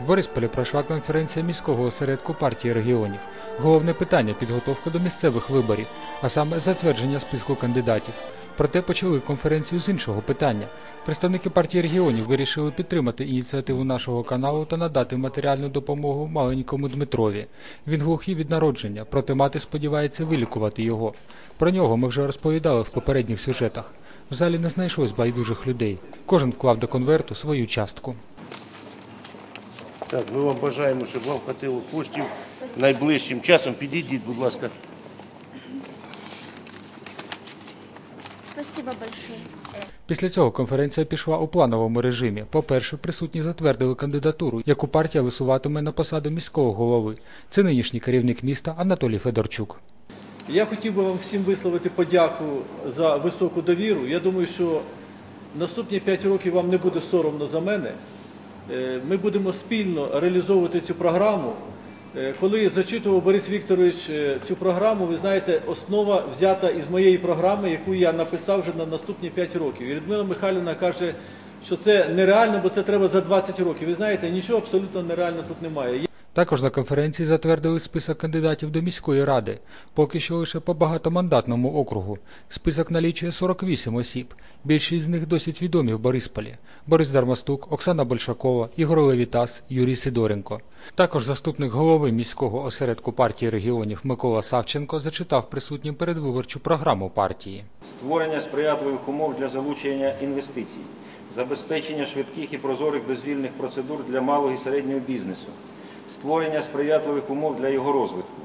В Борисполі пройшла конференція міського осередку партії регіонів. Головне питання підготовка до місцевих виборів, а саме затвердження списку кандидатів. Проте почали конференцію з іншого питання. Представники партії регіонів вирішили підтримати ініціативу нашого каналу та надати матеріальну допомогу маленькому Дмитрові. Він глухий від народження, проте мати сподівається вилікувати його. Про нього ми вже розповідали в попередніх сюжетах. В залі не знайшлось байдужих людей. Кожен вклав до конверту свою частку. Так, ми вам бажаємо, щоб вам хватило коштів найближчим часом. Підійдіть, будь ласка. Спасибо большое. Після цього конференція пішла у плановому режимі. По-перше, присутні затвердили кандидатуру, яку партія висуватиме на посаду міського голови. Це нинішній керівник міста Анатолій Федорчук. Я хотів би вам всім висловити подяку за високу довіру. Я думаю, що наступні 5 років вам не буде соромно за мене. Е, Ми будемо спільно реалізовувати цю програму. Е, Коли зачитував Борис Вікторович е, цю програму, ви знаєте, основа взята із моєї програми, яку я написав вже на наступні 5 років. І Людмила Михайлівна каже, що це нереально, бо це треба за 20 років. Ви знаєте, нічого абсолютно нереально тут немає. Також на конференції затвердили список кандидатів до міської ради, поки що лише по багатомандатному округу. Список налічує 48 осіб. Більшість з них досить відомі в Борисполі. Борис Дармастук, Оксана Большакова, Ігор Левітас, Юрій Сидоренко. Також заступник голови міського осередку партії регіонів Микола Савченко зачитав присутнім передвиборчу програму партії. створення сприятливих умов для залучення інвестицій, забезпечення швидких і прозорих дозвільних процедур для малого і середнього бізнесу, створення сприятливих умов для його розвитку,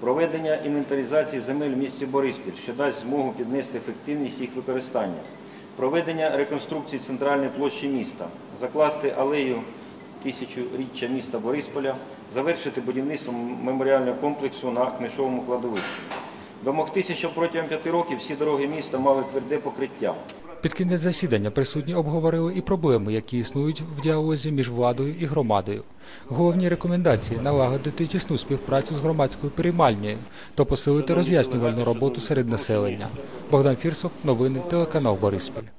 проведення інвентаризації земель в місті Бориспіль, що дасть змогу піднести ефективність їх використання, проведення реконструкції центральної площі міста, закласти алею тисячоріччя міста Борисполя, завершити будівництво меморіального комплексу на книжовому кладовищі. Домогтися, щоб протягом п'яти років всі дороги міста мали тверде покриття. Під кінець засідання присутні обговорили і проблеми, які існують в діалозі між владою і громадою. Головні рекомендації налагодити тісну співпрацю з громадською приймальнею та посилити роз'яснювальну роботу серед населення. Богдан Фірсов, новини, телеканал Бориспіль.